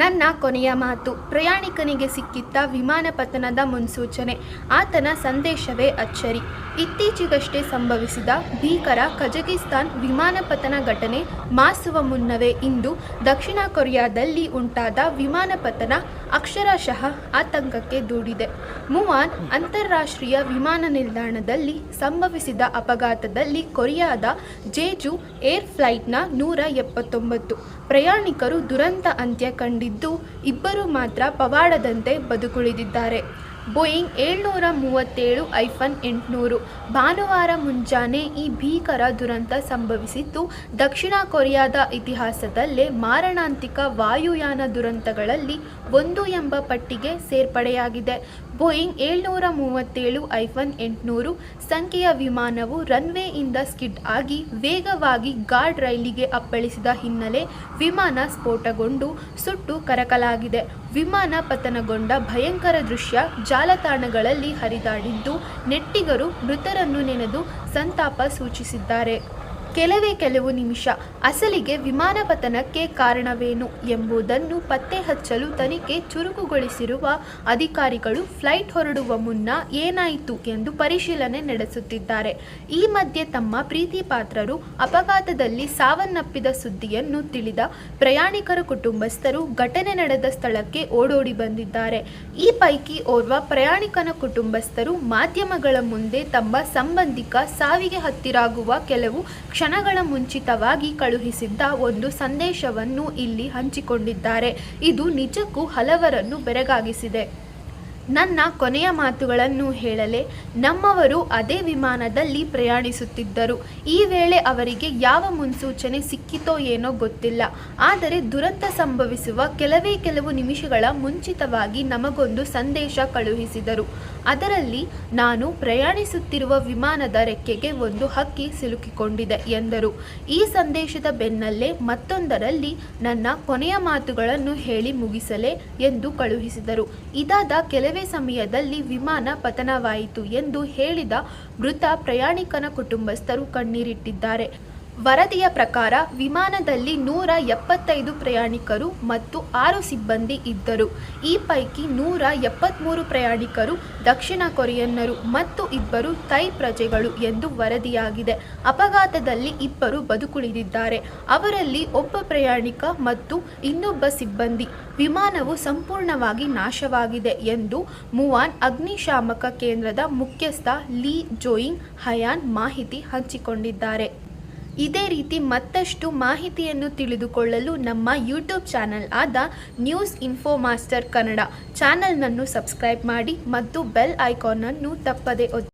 ನನ್ನ ಕೊನೆಯ ಮಾತು. ಪ್ರಯಾಣಿಕನಿಗೆ ಸಿಕ್ಕಿದ್ದ ವಿಮಾನ ಪತನದ ಮುನ್ಸೂಚನೆ. ಆತನ ಸಂದೇಶವೇ ಅಚ್ಚರಿ. ಇತ್ತೀಚೆಗಷ್ಟೇ ಸಂಭವಿಸಿದ ಭೀಕರ ಕಜಕಿಸ್ತಾನ್ ವಿಮಾನ ಪತನ ಘಟನೆ ಮಾಸುವ ಮುನ್ನವೇ ಇಂದು ದಕ್ಷಿಣ ಕೊರಿಯಾದಲ್ಲಿ ಉಂಟಾದ ವಿಮಾನ ಪತನ ಅಕ್ಷರಶಃ ಆತಂಕಕ್ಕೆ ದೂಡಿದೆ. ಮುವಾನ್ ಅಂತಾರಾಷ್ಟ್ರೀಯ ವಿಮಾನ ನಿಲ್ದಾಣದಲ್ಲಿ ಸಂಭವಿಸಿದ ಅಪಘಾತದಲ್ಲಿ ಕೊರಿಯಾದ ಜೇಜು ಏರ್ ಫ್ಲೈಟ್ನ ನೂರ ಎಪ್ಪತ್ತೊಂಬತ್ತು. ಪ್ರಯಾಣಿಕರು ದುರಂತ ಅಂತ್ಯ ಕಂಡಿದ್ದು ಇಬ್ಬರು ಮಾತ್ರ ಪವಾಡದಂತೆ ಬದುಕುಳಿದಿದ್ದಾರೆ. ಬೋಯಿಂಗ್ ಏಳ್ನೂರ ಮೂವತ್ತೇಳು ಐಫನ್ ಎಂಟುನೂರು. ಭಾನುವಾರ ಮುಂಜಾನೆ ಈ ಭೀಕರ ದುರಂತ ಸಂಭವಿಸಿದ್ದು ದಕ್ಷಿಣ ಕೊರಿಯಾದ ಇತಿಹಾಸದಲ್ಲೇ ಮಾರಣಾಂತಿಕ ವಾಯುಯಾನ ದುರಂತಗಳಲ್ಲಿ ಒಂದು ಎಂಬ ಪಟ್ಟಿಗೆ ಸೇರ್ಪಡೆಯಾಗಿದೆ. ಬೋಯಿಂಗ್ ಏಳ್ನೂರ ಮೂವತ್ತೇಳು ಐಫನ್ ಎಂಟುನೂರು ಸಂಖ್ಯೆಯ ವಿಮಾನವು ರನ್ವೇಯಿಂದ ಸ್ಕಿಡ್ ಆಗಿ ವೇಗವಾಗಿ ಗಾರ್ಡ್ ರೈಲಿಗೆ ಅಪ್ಪಳಿಸಿದ ಹಿನ್ನೆಲೆ ವಿಮಾನ ಸ್ಫೋಟಗೊಂಡು ಸುಟ್ಟು ಕರಕಲಾಗಿದೆ. ವಿಮಾನ ಪತನಗೊಂಡ ಭಯಂಕರ ದೃಶ್ಯ ಜಾಲತಾಣಗಳಲ್ಲಿ ಹರಿದಾಡಿದ್ದು, ನೆಟ್ಟಿಗರು ಮೃತರನ್ನು ನೆನೆದು ಸಂತಾಪ ಸೂಚಿಸಿದ್ದಾರೆ. ಕೆಲವೇ ಕೆಲವು ನಿಮಿಷ ಅಸಲಿಗೆ ವಿಮಾನ ಪತನಕ್ಕೆ ಕಾರಣವೇನು ಎಂಬುದನ್ನು ಪತ್ತೆ ಹಚ್ಚಲು ತನಿಖೆ ಚುರುಕುಗೊಳಿಸಿರುವ ಅಧಿಕಾರಿಗಳು ಫ್ಲೈಟ್ ಹೊರಡುವ ಮುನ್ನ ಏನಾಯಿತು ಎಂದು ಪರಿಶೀಲನೆ ನಡೆಸುತ್ತಿದ್ದಾರೆ. ಈ ಮಧ್ಯೆ ತಮ್ಮ ಪ್ರೀತಿ ಪಾತ್ರರು ಅಪಘಾತದಲ್ಲಿ ಸಾವನ್ನಪ್ಪಿದ ಸುದ್ದಿಯನ್ನು ತಿಳಿದ ಪ್ರಯಾಣಿಕರ ಕುಟುಂಬಸ್ಥರು ಘಟನೆ ನಡೆದ ಸ್ಥಳಕ್ಕೆ ಓಡೋಡಿ ಬಂದಿದ್ದಾರೆ. ಈ ಪೈಕಿ ಓರ್ವ ಪ್ರಯಾಣಿಕನ ಕುಟುಂಬಸ್ಥರು ಮಾಧ್ಯಮಗಳ ಮುಂದೆ ತಮ್ಮ ಸಂಬಂಧಿಕ ಸಾವಿಗೆ ಹತ್ತಿರಾಗುವ ಕೆಲವು ಕ್ಷಣಗಳ ಮುಂಚಿತವಾಗಿ ಕಳುಹಿಸಿದ್ದ ಒಂದು ಸಂದೇಶವನ್ನು ಇಲ್ಲಿ ಹಂಚಿಕೊಂಡಿದ್ದಾರೆ. ಇದು ನಿಜಕ್ಕೂ ಹಲವರನ್ನು ಬೆರಗಾಗಿಸಿದೆ. ನನ್ನ ಕೊನೆಯ ಮಾತುಗಳನ್ನು ಹೇಳಲೆ. ನಮ್ಮವರು ಅದೇ ವಿಮಾನದಲ್ಲಿ ಪ್ರಯಾಣಿಸುತ್ತಿದ್ದರು. ಈ ವೇಳೆ ಅವರಿಗೆ ಯಾವ ಮುನ್ಸೂಚನೆ ಸಿಕ್ಕಿತೋ ಏನೋ ಗೊತ್ತಿಲ್ಲ. ಆದರೆ ದುರಂತ ಸಂಭವಿಸುವ ಕೆಲವೇ ಕೆಲವು ನಿಮಿಷಗಳ ಮುಂಚಿತವಾಗಿ ನಮಗೊಂದು ಸಂದೇಶ ಕಳುಹಿಸಿದರು. ಅದರಲ್ಲಿ ನಾನು ಪ್ರಯಾಣಿಸುತ್ತಿರುವ ವಿಮಾನದ ರೆಕ್ಕೆಗೆ ಒಂದು ಹಕ್ಕಿ ಸಿಲುಕಿಕೊಂಡಿದೆ ಎಂದರು. ಈ ಸಂದೇಶದ ಬೆನ್ನಲ್ಲೇ ಮತ್ತೊಂದರಲ್ಲಿ ನನ್ನ ಕೊನೆಯ ಮಾತುಗಳನ್ನು ಹೇಳಿ ಮುಗಿಸಲೇ ಎಂದು ಕಳುಹಿಸಿದರು. ಇದಾದ ಕೆಲವೇ ಸಮಯದಲ್ಲಿ ವಿಮಾನ ಪತನವಾಯಿತು ಎಂದು ಹೇಳಿದ ಮೃತ ಪ್ರಯಾಣಿಕನ ಕುಟುಂಬಸ್ಥರು ಕಣ್ಣೀರಿಟ್ಟಿದ್ದಾರೆ. ವರದಿಯ ಪ್ರಕಾರ ವಿಮಾನದಲ್ಲಿ ನೂರ ಎಪ್ಪತ್ತೈದು ಪ್ರಯಾಣಿಕರು ಮತ್ತು ಆರು ಸಿಬ್ಬಂದಿ ಇದ್ದರು. ಈ ಪೈಕಿ ನೂರ ಎಪ್ಪತ್ತ್ಮೂರು ಪ್ರಯಾಣಿಕರು, ದಕ್ಷಿಣ ಕೊರಿಯನ್ನರು ಮತ್ತು ಇಬ್ಬರು ಥೈ ಪ್ರಜೆಗಳು ಎಂದು ವರದಿಯಾಗಿದೆ. ಅಪಘಾತದಲ್ಲಿ ಇಬ್ಬರು ಬದುಕುಳಿದಿದ್ದಾರೆ. ಅವರಲ್ಲಿ ಒಬ್ಬ ಪ್ರಯಾಣಿಕ ಮತ್ತು ಇನ್ನೊಬ್ಬ ಸಿಬ್ಬಂದಿ. ವಿಮಾನವು ಸಂಪೂರ್ಣವಾಗಿ ನಾಶವಾಗಿದೆ ಎಂದು ಮುವಾನ್ ಅಗ್ನಿಶಾಮಕ ಕೇಂದ್ರದ ಮುಖ್ಯಸ್ಥ ಲೀ ಜೋಯಿಂಗ್ ಹಯಾನ್ ಮಾಹಿತಿ ಹಂಚಿಕೊಂಡಿದ್ದಾರೆ. ಇದೇ ರೀತಿ ಮತ್ತಷ್ಟು ಮಾಹಿತಿಯನ್ನು ತಿಳಿದುಕೊಳ್ಳಲು ನಮ್ಮ ಯೂಟ್ಯೂಬ್ ಚಾನಲ್ ಆದ ನ್ಯೂಸ್ ಇನ್ಫೋ ಮಾಸ್ಟರ್ ಕನ್ನಡ ಚಾನಲ್ನನ್ನು ಸಬ್ಸ್ಕ್ರೈಬ್ ಮಾಡಿ ಮತ್ತು ಬೆಲ್ ಐಕಾನನ್ನು ತಪ್ಪದೆ ಒತ್ತಿ